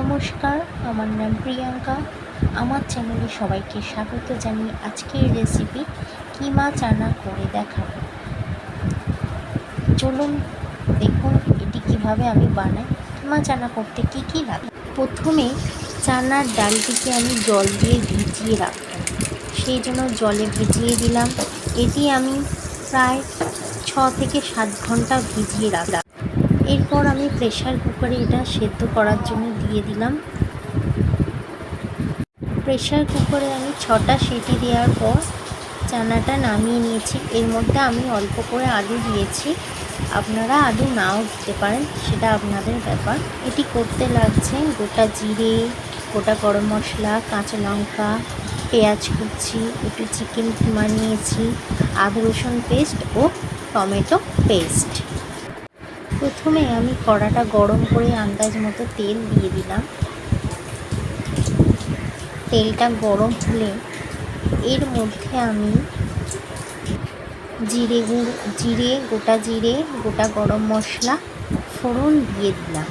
নমস্কার, আমার নাম প্রিয়াঙ্কা। আমার চ্যানেলে সবাইকে স্বাগত জানিয়ে আজকের রেসিপি কিমা চানা করে দেখাবো। চলুন দেখুন এটি কীভাবে আমি বানাই কিমা চানা করতে কি কি লাগে। প্রথমে চানার ডালটিকে আমি জল দিয়ে ভিজিয়ে রাখতাম সেই জন্য জলে ভিজিয়ে দিলাম। এটি আমি প্রায় ছ থেকে সাত ঘণ্টা ভিজিয়ে রাখলাম এরপর আমি প্রেশার কুকারে এটা সেদ্ধ করার জন্য দিয়ে দিলাম। প্রেশার কুকারে আমি ছটা সিটি দেওয়ার পর চানাটা নামিয়ে নিয়েছি। এর মধ্যে আমি অল্প করে আলু দিয়েছি। আপনারা আলু নাও দিতে পারেন, সেটা আপনাদের ব্যাপার। এটি করতে লাগছে গোটা জিরে, গোটা গরম মশলা, কাঁচা লঙ্কা, পেঁয়াজ কুচি, একটু চিকেন কিমা নিয়েছি আদা রসুন পেস্ট ও টমেটো পেস্ট প্রথমে আমি কড়াটা গরম করে আন্দাজ মতো তেল দিয়ে দিলাম। তেলটা গরম হলে এর মধ্যে আমি জিরে গুঁড়ো, জিরে, গোটা জিরে, গোটা গরম মশলা, ফোড়ন দিয়ে দিলাম।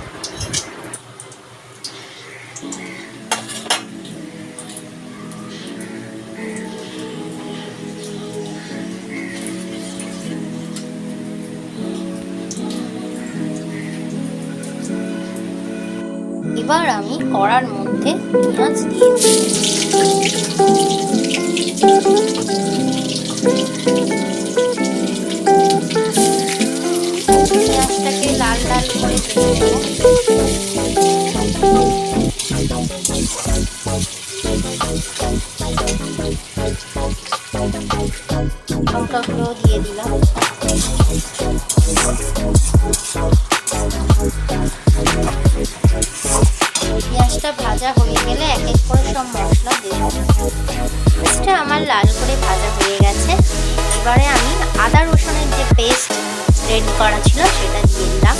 এবার আমি কড়ার মধ্যে পেঁয়াজ দিয়ে পেঁয়াজটাকে লাল লাল করে লঙ্কাগুলো গেলে এক এক করে সব মশলা দেব। পেঁয়াজটা আমার লাল করে ভাজা হয়ে গেছে। এবারে আমি আদা রসুনের যে পেস্ট রেডি করা ছিল সেটা দিয়ে দিলাম।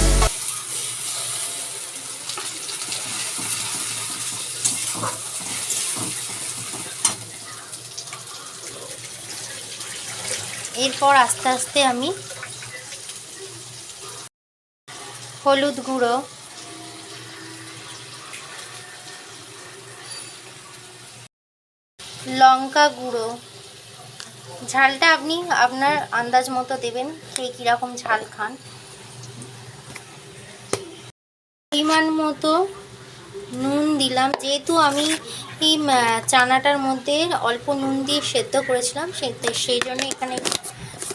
এরপর আস্তে আস্তে আমি হলুদ গুঁড়ো লঙ্কা গুঁড়ো। ঝালটা আপনি আপনার আন্দাজ মতো দেবেন কে কীরকম ঝাল খান। পরিমাণ মতো নুন দিলাম। যেহেতু আমি এই চানাটার মধ্যে অল্প নুন দিয়ে সেদ্ধ করেছিলাম, সে, সেই জন্য এখানে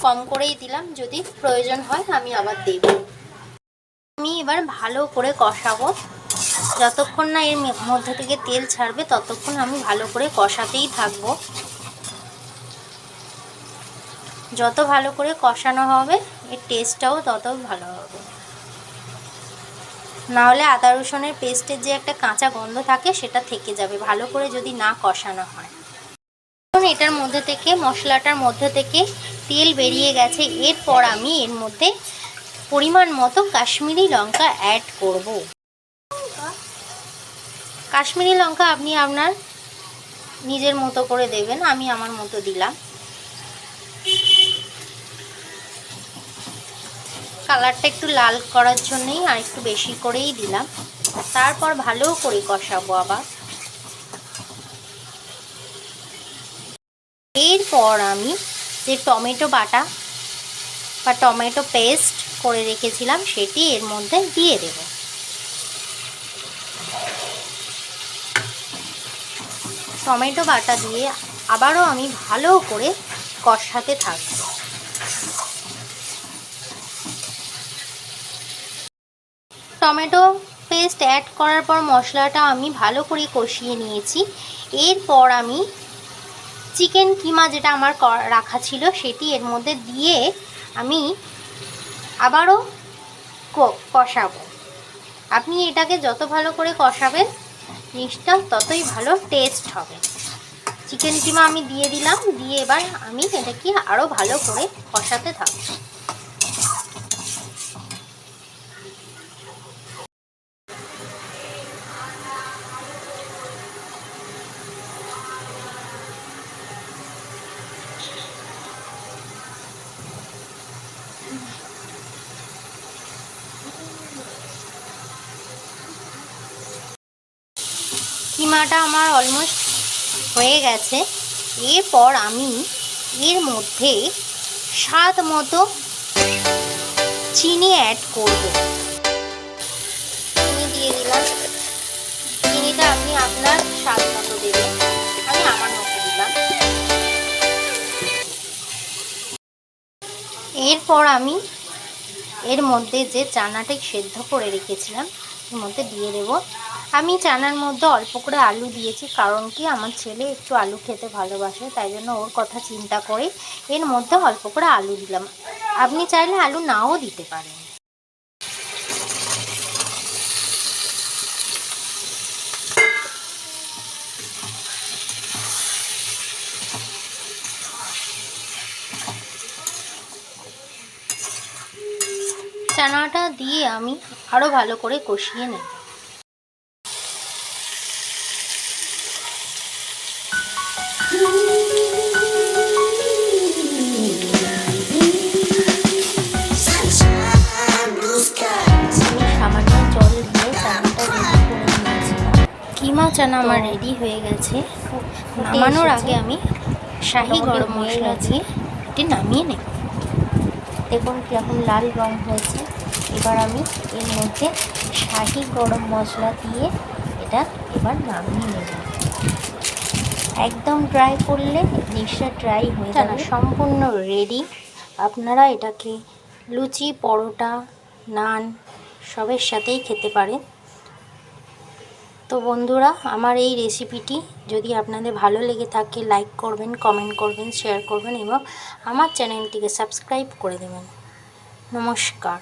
কম করেই দিলাম। যদি প্রয়োজন হয় আমি আবার দেব। আমি এবার ভালো করে কষাবো। যতক্ষণ না এর মধ্যে থেকে তেল ছাড়বে, ততক্ষণ আমি ভালো করে কষাতেই থাকব। যত ভালো করে কষানো হবে, এর টেস্টটাও তত ভালো হবে। নাহলে আদা রসুনের পেস্টের যে একটা কাঁচা গন্ধ থাকে, সেটা থেকে যাবে। ভালো করে যদি না কষানো হয়। এখন এটার মধ্যে থেকে, মশলাটার মধ্যে থেকে তেল বেরিয়ে গেছে। এরপর আমি এর মধ্যে পরিমাণ মতো কাশ্মীরি লঙ্কা অ্যাড করব। কাশ্মীরি লঙ্কা আপনি আপনার নিজের মতো করে দেবেন, আমি আমার মতো দিলাম। কালারটা একটু লাল করার জন্যই আর একটু বেশি করেই দিলাম। তারপর ভালো করে কষাবো আবার। এরপর আমি যে টমেটো বাটা বা টমেটো পেস্ট করে রেখেছিলাম, সেটি এর মধ্যে দিয়ে দেব। টমেটো বাটা দিয়ে আবারও আমি ভালো করে কষাতে থাকব। টমেটো পেস্ট অ্যাড করার পর মশলাটা আমি ভালো করে কষিয়ে নিয়েছি। এরপর আমি চিকেন কিমা যেটা আমার রাখা ছিল সেটি এর মধ্যে দিয়ে আমি আবারও কষাবো। আপনি এটাকে যত ভালো করে কষাবেন জিনিসটা ততই ভালো টেস্ট হবে। চিকেন কিমা আমি দিয়ে দিলাম, দিয়ে এবার আমি এটাকে আরও ভালো করে কষাতে থাকব। কিমাটা আমার অলমোস্ট হয়ে গেছে। এরপর আমি এর মধ্যে স্বাদ মতো চিনি অ্যাড করব। চিনি দিয়ে দিলাম। চিনিটা আপনি আপনার স্বাদ মতো দেবেন। আমি আমার মতো দিলাম। এরপর আমি এর মধ্যে যে চানাটা সেদ্ধ করে রেখেছিলাম, এর মধ্যে দিয়ে দেব আমি চানার মধ্যে অল্প করে আলু দিয়েছি, কারণ কি আমার ছেলে একটু আলু খেতে ভালোবাসে, তাই জন্য ওর কথা চিন্তা করে এর মধ্যে অল্প করে আলু দিলাম। আপনি চাইলে আলু নাও দিতে পারেন। চানাটা দিয়ে আমি আরও ভালো করে কষিয়ে নেব। চানা আমার রেডি হয়ে গেছে। নামানোর আগে আমি শাহি গরম মশলা দিয়ে এটি নামিয়ে নেব। দেখুন কীরকম লাল রং হয়েছে। এবার আমি এর মধ্যে শাহি গরম মশলা দিয়ে এটা এবার নামিয়ে নেব। একদম ড্রাই করলে জিনিসটা ড্রাই হয়ে যাবে। সম্পূর্ণ রেডি আপনারা এটাকে লুচি পরোটা নান সবের সাথেই খেতে পারেন। তো বন্ধুরা, আমার এই রেসিপিটি যদি আপনাদের ভালো লেগে থাকে লাইক করবেন কমেন্ট করবেন শেয়ার করবেন এবং আমার চ্যানেলটিকে সাবস্ক্রাইব করে দেবেন। নমস্কার।